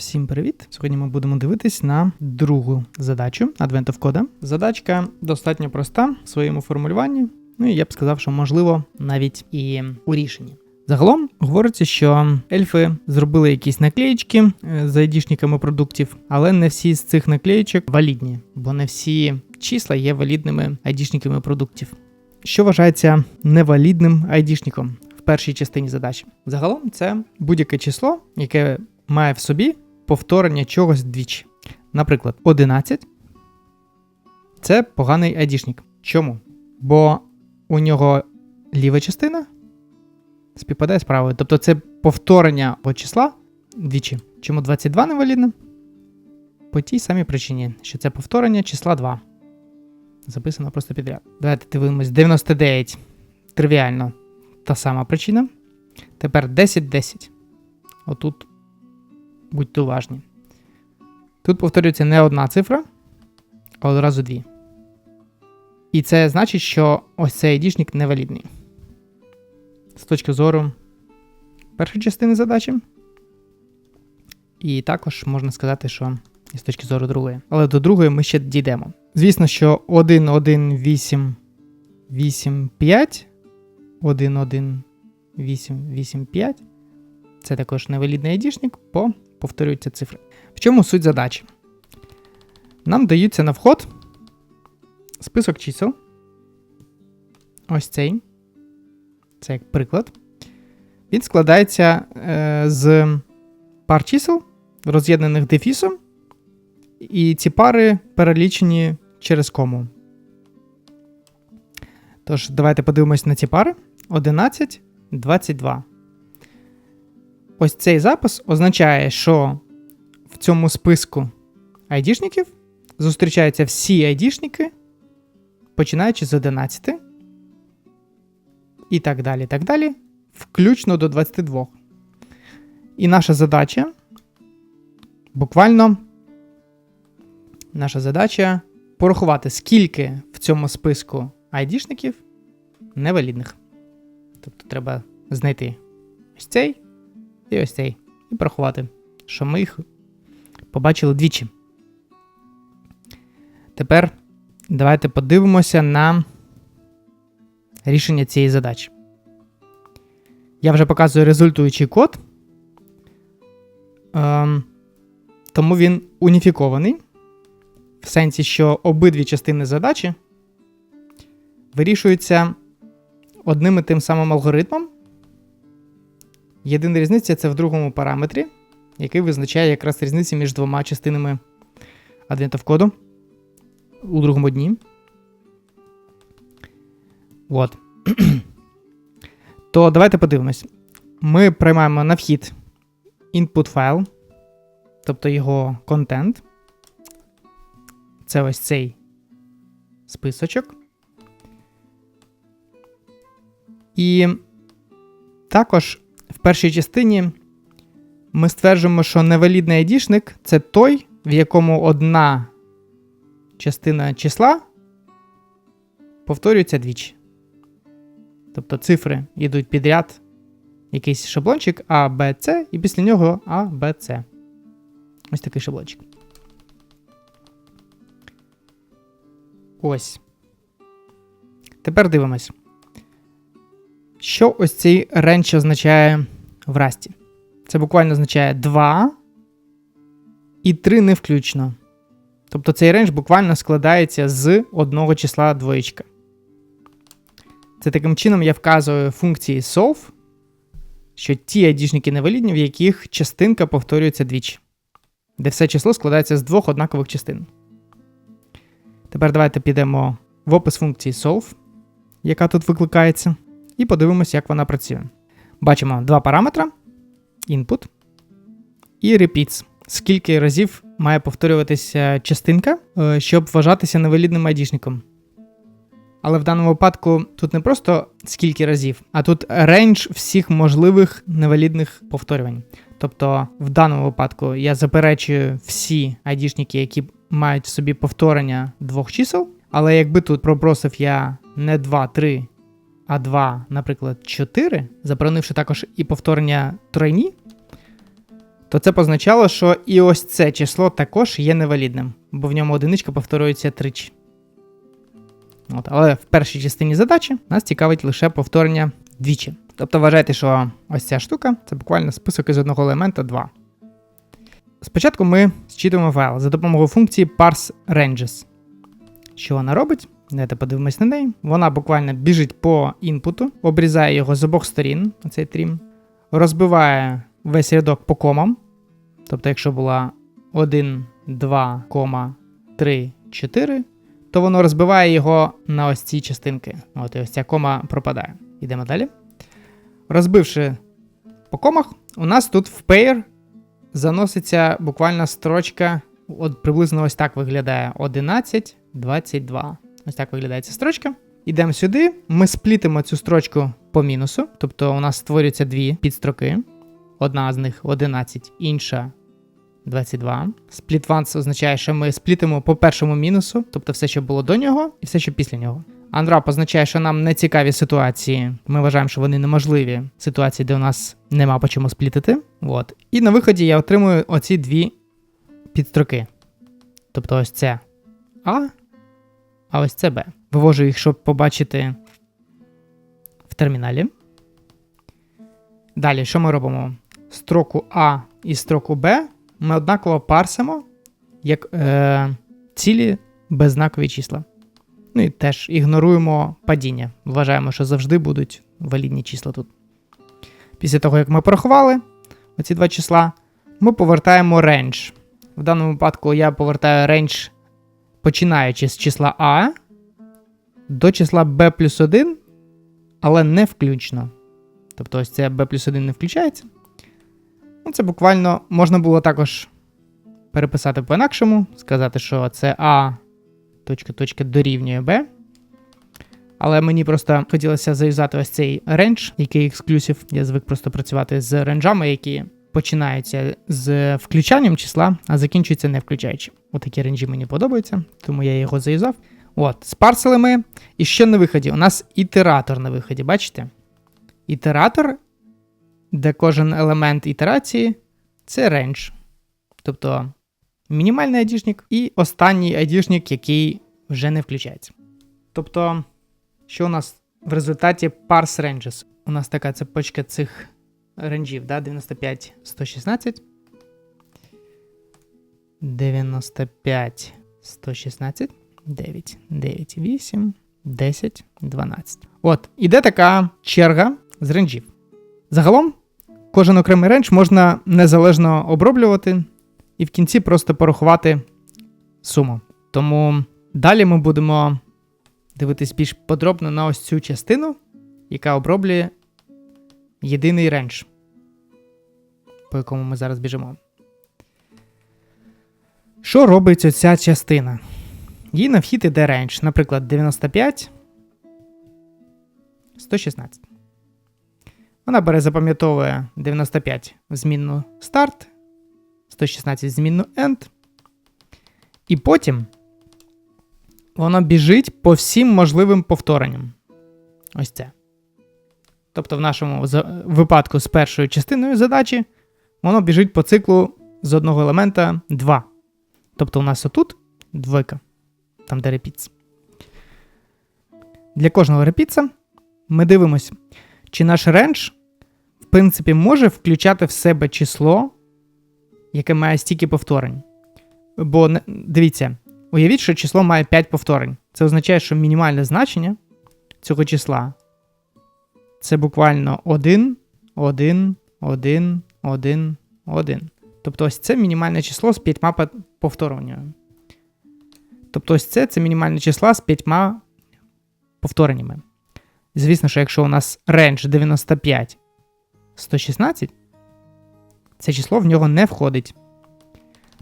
Всім привіт! Сьогодні ми будемо дивитись на другу задачу of Code. Задачка достатньо проста в своєму формулюванні. Ну і я б сказав, що можливо навіть і у рішенні. Загалом говориться, що ельфи зробили якісь наклеїчки е, з айдішниками продуктів, але не всі з цих наклеїчок валідні, бо не всі числа є валідними айдішниками продуктів. Що вважається невалідним айдішником в першій частині задачі? Загалом це будь-яке число, яке має в собі повторення чогось двічі. Наприклад, 11 це поганий айдішник. Чому? Бо у нього ліва частина співпадає з правою. Тобто це повторення числа двічі. Чому 22 невалідне? По тій самій причині, що це повторення числа 2. Записано просто підряд. Давайте дивимось. 99. Тривіально та сама причина. Тепер 10, 10. Отут будьте уважні. Тут повторюється не одна цифра, а одразу дві. І це значить, що ось цей айдішник невалідний. З точки зору першої частини задачі. І також можна сказати, що з точки зору другої. Але до другої ми ще дійдемо. Звісно, що 1, 1, 8, 8, 5, 1, 1, 8, 8, 5. Це також невалідний айдішник, бо повторюються цифри. В чому суть задачі? Нам даються на вход список чисел. Ось цей. Це як приклад. Він складається е, з пар чисел, роз'єднаних дефісом, і ці пари перелічені через кому. Тож, давайте подивимось на ці пари: 11, 22. Ось цей запис означає, що в цьому списку айдішників зустрічаються всі айдішники, починаючи з 11 і так далі, так далі, включно до 22. І наша задача буквально наша задача порахувати, скільки в цьому списку айдішників невалідних. Тобто треба знайти ось цей і ось цей. І порахувати, що ми їх побачили двічі. Тепер давайте подивимося на рішення цієї задачі. Я вже показую результуючий код, ем, тому він уніфікований. В сенсі, що обидві частини задачі вирішуються одним і тим самим алгоритмом. Єдина різниця це в другому параметрі, який визначає якраз різницю між двома частинами адвентов коду у другому дні. От. То давайте подивимось. Ми приймаємо на вхід input файл, тобто його контент. Це ось цей списочок. І також в першій частині ми стверджуємо, що невалідний айдішник це той, в якому одна частина числа повторюється двічі. Тобто цифри йдуть підряд якийсь шаблончик А, Б, С, і після нього А, Б, С. Ось такий шаблончик. Ось. Тепер дивимось. Що ось цей ренч означає в расті? Це буквально означає 2 і 3 не включно. Тобто цей рейндж буквально складається з одного числа двоєчка. Це таким чином я вказую функції solve, що ті айдішники невалідні, в яких частинка повторюється двічі, де все число складається з двох однакових частин. Тепер давайте підемо в опис функції solve, яка тут викликається, і подивимося, як вона працює. Бачимо два параметри: input і repeats. Скільки разів має повторюватися частинка, е, щоб вважатися невалідним айдішником. Але в даному випадку тут не просто скільки разів, а тут рейндж всіх можливих невалідних повторювань. Тобто, в даному випадку я заперечую всі айдішники, які мають в собі повторення двох чисел. Але якби тут попросив я не 2, 3, а 2, наприклад, 4, заборонивши також і повторення тройні, то це позначало, що і ось це число також є невалідним, бо в ньому одиничка повторюється тричі. От, але в першій частині задачі нас цікавить лише повторення двічі. Тобто вважайте, що ось ця штука це буквально список із одного елемента 2. Спочатку ми зчитуємо файл за допомогою функції parseRanges. Що вона робить? Давайте подивимось на неї. Вона буквально біжить по інпуту, обрізає його з обох сторін, оцей трім, розбиває весь рядок по комам. Тобто, якщо була 1, 2, 3, 4, то воно розбиває його на ось ці частинки. От і ось ця кома пропадає. Йдемо далі. Розбивши по комах, у нас тут в pair заноситься буквально строчка. От приблизно ось так виглядає 11, 22. Ось так виглядає ця строчка. Йдемо сюди, ми сплітимо цю строчку по мінусу, тобто у нас створюються дві підстроки. Одна з них 11, інша 22. Split once означає, що ми сплітимо по першому мінусу, тобто все, що було до нього, і все, що після нього. Unwrap означає, що нам не цікаві ситуації. Ми вважаємо, що вони неможливі ситуації, де у нас нема по чому сплітити. От. І на виході я отримую оці дві підстроки. Тобто ось це А, а ось це Б. Вивожу їх, щоб побачити в терміналі. Далі, що ми робимо? Строку А і строку Б ми однаково парсимо як е, цілі беззнакові числа. Ну і теж ігноруємо падіння. Вважаємо, що завжди будуть валідні числа тут. Після того, як ми порахували оці два числа, ми повертаємо range. В даному випадку я повертаю range, починаючи з числа А до числа b плюс 1, але не включно. Тобто ось це b плюс 1 не включається. Ну, Це буквально можна було також переписати по-інакшому, сказати, що це А точка, точка дорівнює B. Але мені просто хотілося зав'язати ось цей рендж, який ексклюзив. Я звик просто працювати з ренджами, які починаються з включанням числа, а закінчуються не включаючи. Отакі ренджі мені подобаються, тому я його зав'язав. От, спарсили ми. І що на виході? У нас ітератор на виході, бачите? Ітератор, де кожен елемент ітерації це рендж. Тобто мінімальний айдішник і останній айдішник, який вже не включається. Тобто, що у нас в результаті parse ranges? У нас така цепочка цих ренджів, да? 95, 116. 95, 116, 9, 9, 8, 10, 12. От, іде така черга з ренджів. Загалом, кожен окремий рендж можна незалежно оброблювати і в кінці просто порахувати суму. Тому далі ми будемо дивитись більш подробно на ось цю частину, яка оброблює єдиний рендж, по якому ми зараз біжимо. Що робить оця частина? Їй на вхід іде рендж, наприклад, 95, 116. Вона бере, запам'ятовує 95 в змінну старт, 116 змінну end. І потім воно біжить по всім можливим повторенням. Ось це. Тобто, в нашому випадку з першою частиною задачі воно біжить по циклу з одного елемента 2. Тобто, у нас отут двойка, там де репіц. Для кожного репіца ми дивимося, чи наш рендж, в принципі, може включати в себе число, яке має стільки повторень. Бо дивіться, уявіть, що число має 5 повторень. Це означає, що мінімальне значення цього числа це буквально 1, 1, 1, 1, 1. Тобто ось це мінімальне число з 5 повтореннями. Тобто ось це це мінімальне число з 5 повтореннями. Звісно, що якщо у нас рендж 95 116, це число в нього не входить.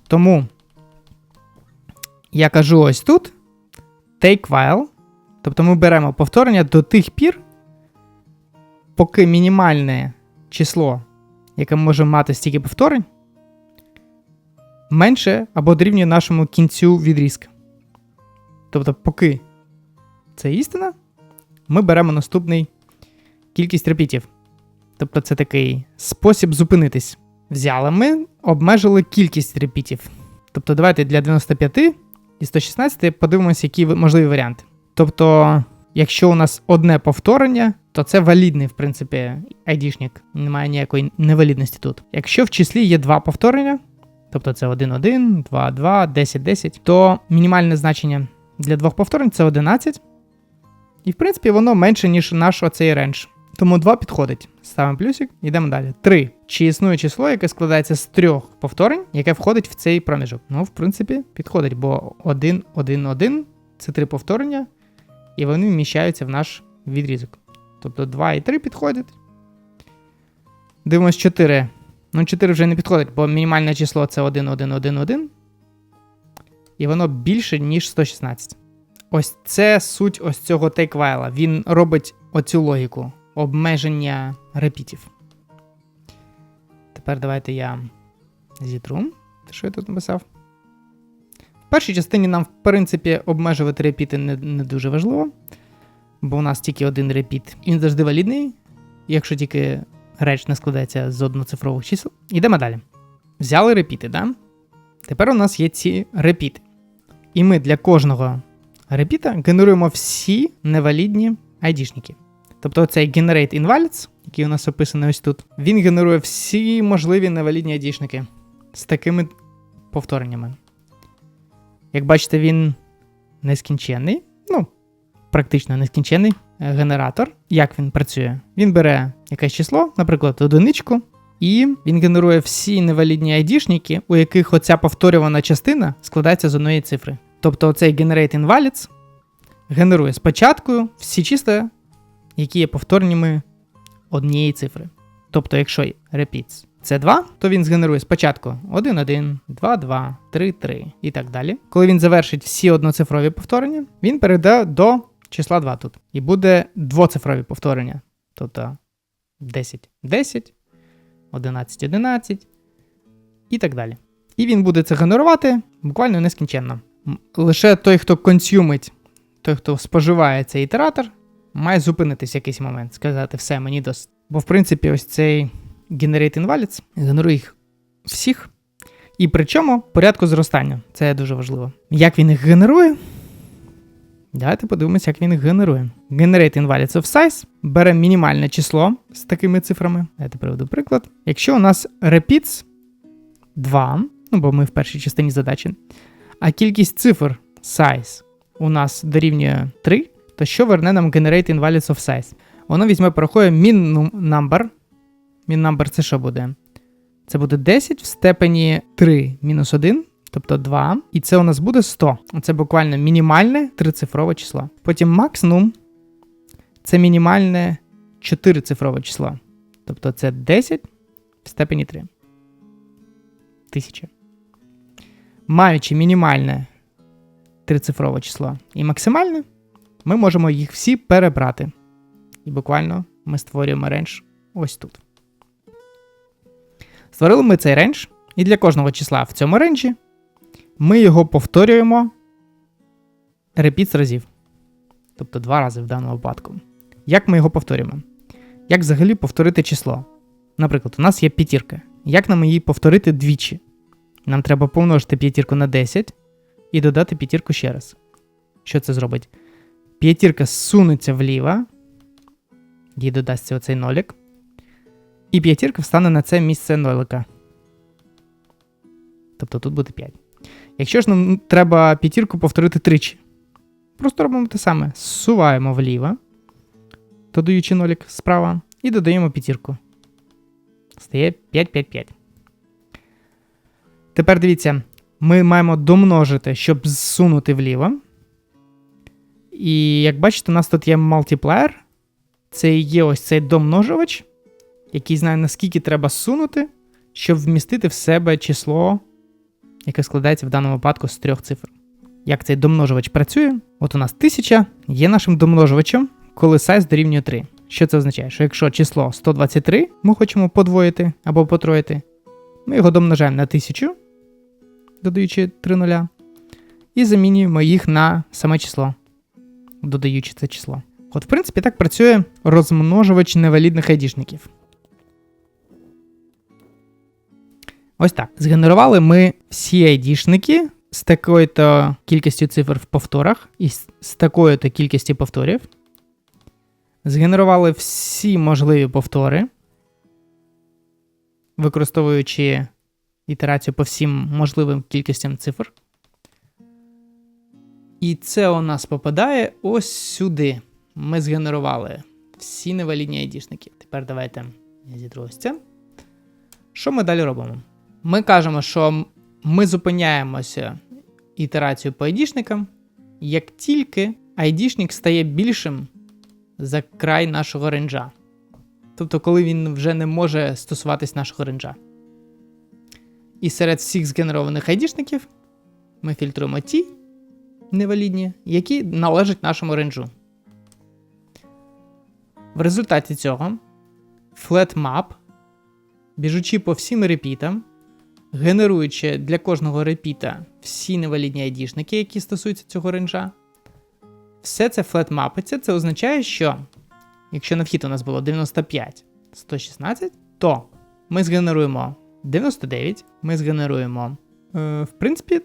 Тому я кажу ось тут take while. Тобто ми беремо повторення до тих пір, поки мінімальне число, яке ми можемо мати стільки повторень, менше або дорівнює нашому кінцю відрізка. Тобто, поки це істина, ми беремо наступний кількість репітів. Тобто, це такий спосіб зупинитись. взяли ми, обмежили кількість репітів. Тобто, давайте для 95 і 116 подивимося, які можливі варіанти. Тобто, якщо у нас одне повторення, то це валідний, в принципі, айдішник. Немає ніякої невалідності тут. Якщо в числі є два повторення, тобто це 1-1, 2-2, 10-10, то мінімальне значення для двох повторень це 11. І, в принципі, воно менше, ніж наш оцей рендж. Тому 2 підходить. Ставимо плюсик, йдемо далі. 3. Чи існує число, яке складається з трьох повторень, яке входить в цей проміжок? Ну, в принципі, підходить, бо 1, 1, 1 це три повторення, і вони вміщаються в наш відрізок. Тобто 2 і 3 підходять. Дивимось 4. Ну, 4 вже не підходить, бо мінімальне число це 1, 1, 1, 1. І воно більше, ніж 116. Ось це суть ось цього тейквайла. Він робить оцю логіку обмеження репітів. Тепер давайте я зітру. Що я тут написав. Першій частині нам, в принципі, обмежувати репіти не, не дуже важливо, бо у нас тільки один репіт. Він завжди валідний, якщо тільки реч не складається з одноцифрових чисел. Йдемо далі. Взяли репіти, да? Тепер у нас є ці репіти. І ми для кожного репіта генеруємо всі невалідні айдішники. Тобто цей Generate Invalids, який у нас описаний ось тут, він генерує всі можливі невалідні айдішники з такими повтореннями. Як бачите, він нескінченний, ну, практично нескінченний е, генератор. Як він працює? Він бере якесь число, наприклад, одиничку, і він генерує всі невалідні айдішники, у яких оця повторювана частина складається з одної цифри. Тобто цей Generate Invalids генерує спочатку всі числа, які є повтореннями однієї цифри. Тобто, якщо repeats це 2, то він згенерує спочатку 1, 1, 2, 2, 3, 3 і так далі. Коли він завершить всі одноцифрові повторення, він перейде до числа 2 тут. І буде двоцифрові повторення. Тобто 10, 10, 11, 11 і так далі. І він буде це генерувати буквально нескінченно. Лише той, хто консюмить, той, хто споживає цей ітератор, має зупинитись в якийсь момент, сказати, все, мені досить. Бо, в принципі, ось цей Generate Invalids генерує їх всіх. І причому порядку зростання. Це дуже важливо. Як він їх генерує? Давайте подивимося, як він їх генерує. Generate Invalids of Size бере мінімальне число з такими цифрами. Давайте приведу приклад. Якщо у нас repeats 2, ну бо ми в першій частині задачі, а кількість цифр size у нас дорівнює 3, то що верне нам Generate Invalids of Size? Воно візьме, порахує min number. Number це що буде? Це буде 10 в степені 3 мінус 1, тобто 2. І це у нас буде 100. Це буквально мінімальне трицифрове число. Потім maxnum це мінімальне 4-цифрове число. Тобто це 10 в степені 3. Тисяча. Маючи мінімальне трицифрове число і максимальне, ми можемо їх всі перебрати. І буквально ми створюємо рендж ось тут. Створили ми цей рендж, і для кожного числа в цьому ренджі ми його повторюємо репіт разів. Тобто два рази в даному випадку. Як ми його повторюємо? Як взагалі повторити число? Наприклад, у нас є п'ятірка. Як нам її повторити двічі? Нам треба помножити п'ятірку на 10 і додати п'ятірку ще раз. Що це зробить? П'ятірка зсунеться вліво, їй додасться оцей нолік. І п'ятірка встане на це місце нолика. Тобто тут буде 5. Якщо ж нам треба п'ятірку повторити тричі, просто робимо те саме. Зсуваємо вліво, додаючи нолік справа, і додаємо п'ятірку. Стає 5, 5, 5. Тепер дивіться, ми маємо домножити, щоб зсунути вліво. І як бачите, у нас тут є мультиплеєр. Це є ось цей домножувач, який знає, наскільки треба зсунути, щоб вмістити в себе число, яке складається в даному випадку з трьох цифр. Як цей домножувач працює? От у нас 1000 є нашим домножувачем, коли сайз дорівнює 3. Що це означає? Що якщо число 123 ми хочемо подвоїти або потроїти, ми його домножаємо на 1000, додаючи 3 нуля, і замінюємо їх на саме число, додаючи це число. От, в принципі, так працює розмножувач невалідних айдішників. Ось так. Згенерували ми всі айдішники з такою-то кількістю цифр в повторах і з, такою-то кількістю повторів. Згенерували всі можливі повтори, використовуючи ітерацію по всім можливим кількостям цифр. І це у нас попадає ось сюди. Ми згенерували всі невалідні айдішники. Тепер давайте це. Що ми далі робимо? Ми кажемо, що ми зупиняємося ітерацію по айдішникам, як тільки айдішник стає більшим за край нашого ренджа. Тобто, коли він вже не може стосуватись нашого ренджа. І серед всіх згенерованих айдішників ми фільтруємо ті невалідні, які належать нашому ренджу. В результаті цього FlatMap, біжучи по всім репітам, генеруючи для кожного репіта всі невалідні айдішники, які стосуються цього ренджа, все це флетмапиться. Це означає, що якщо на вхід у нас було 95, 116, то ми згенеруємо 99, ми згенеруємо, е, в принципі,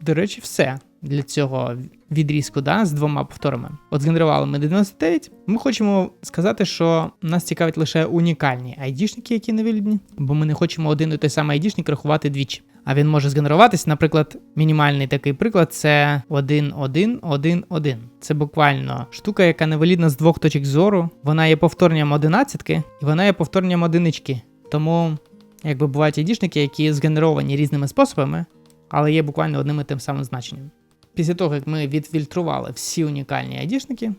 до речі, все для цього відрізку да, з двома повторами. От згенерували ми 99. Ми хочемо сказати, що нас цікавить лише унікальні айдішники, які невільні, бо ми не хочемо один і той самий айдішник рахувати двічі. А він може згенеруватись, наприклад, мінімальний такий приклад це 1, 1, 1, 1. Це буквально штука, яка невалідна з двох точок зору. Вона є повторенням одинадцятки, і вона є повторенням одинички. Тому, якби бувають айдішники, які згенеровані різними способами, але є буквально одним і тим самим значенням. Після того, як ми відфільтрували всі унікальні айдішники,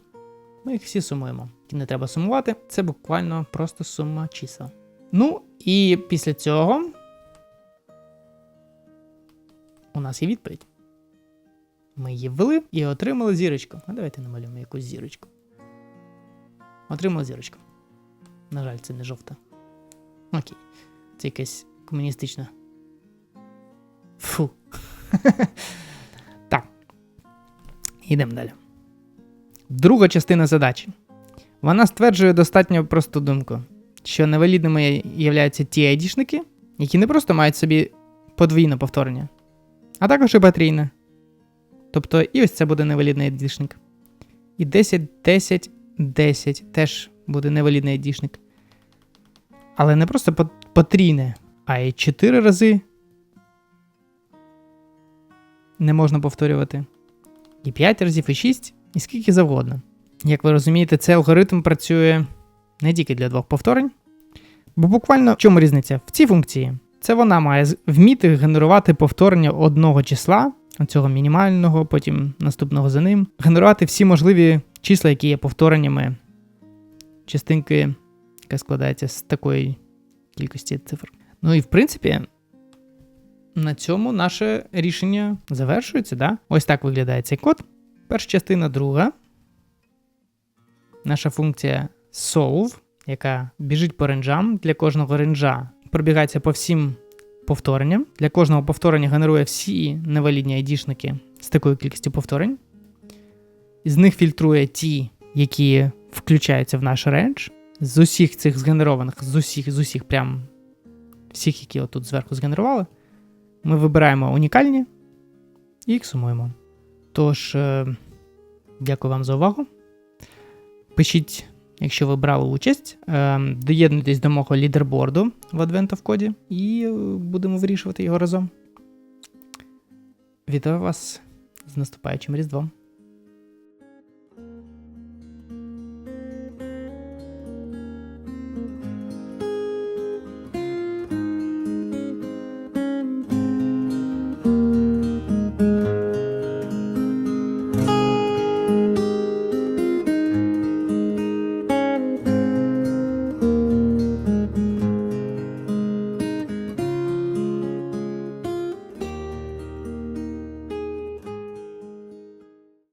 ми їх всі сумуємо. І не треба сумувати, це буквально просто сума чисел. Ну і після цього у нас є відповідь. Ми її ввели і отримали зірочку. А давайте намалюємо якусь зірочку. Отримали зірочку. На жаль, це не жовта. Окей. Це якась комуністична. Фу. Йдемо далі. Друга частина задачі. Вона стверджує достатньо просту думку, що невалідними являються ті айдішники, які не просто мають собі подвійне повторення, а також і потрійне. Тобто, і ось це буде невалідний айдішник. І 10, 10, 10 теж буде невалідний айдішник. Але не просто по- потрійне, а й 4 рази не можна повторювати. І 5 разів, і 6, і скільки завгодно. Як ви розумієте, цей алгоритм працює не тільки для двох повторень. Бо буквально в чому різниця? В цій функції це вона має вміти генерувати повторення одного числа, цього мінімального, потім наступного за ним, генерувати всі можливі числа, які є повтореннями частинки, яка складається з такої кількості цифр. Ну і в принципі, на цьому наше рішення завершується. Да? Ось так виглядає цей код. Перша частина, друга. Наша функція solve, яка біжить по ренджам. Для кожного ренджа пробігається по всім повторенням. Для кожного повторення генерує всі невалідні айдішники з такою кількістю повторень. З них фільтрує ті, які включаються в наш рендж. З усіх цих згенерованих, з усіх, з усіх, прям всіх, які отут зверху згенерували, ми вибираємо унікальні і їх сумуємо. Тож, е, дякую вам за увагу. Пишіть, якщо ви брали участь, е, доєднуйтесь до мого лідерборду в Advent of і е, будемо вирішувати його разом. Вітаю вас з наступаючим Різдвом!